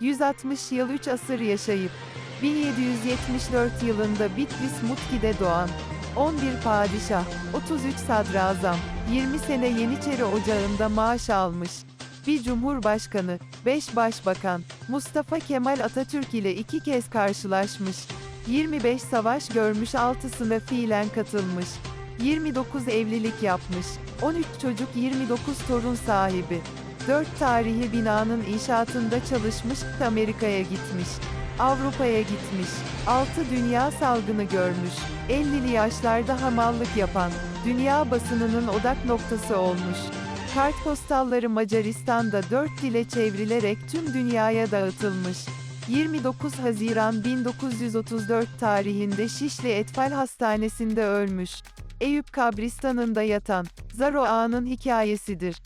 160 yıl 3 asır yaşayıp, 1774 yılında Bitlis Mutki'de doğan, 11 padişah, 33 sadrazam, 20 sene Yeniçeri Ocağı'nda maaş almış, bir cumhurbaşkanı, 5 başbakan, Mustafa Kemal Atatürk ile iki kez karşılaşmış, 25 savaş görmüş 6'sına fiilen katılmış, 29 evlilik yapmış, 13 çocuk 29 torun sahibi, 4 tarihi binanın inşaatında çalışmış, Amerika'ya gitmiş, Avrupa'ya gitmiş, 6 dünya salgını görmüş, 50'li yaşlarda hamallık yapan, dünya basınının odak noktası olmuş. Kartpostalları Macaristan'da 4 dile çevrilerek tüm dünyaya dağıtılmış. 29 Haziran 1934 tarihinde Şişli Etfal Hastanesi'nde ölmüş. Eyüp kabristanında yatan, Zaro Ağa'nın hikayesidir.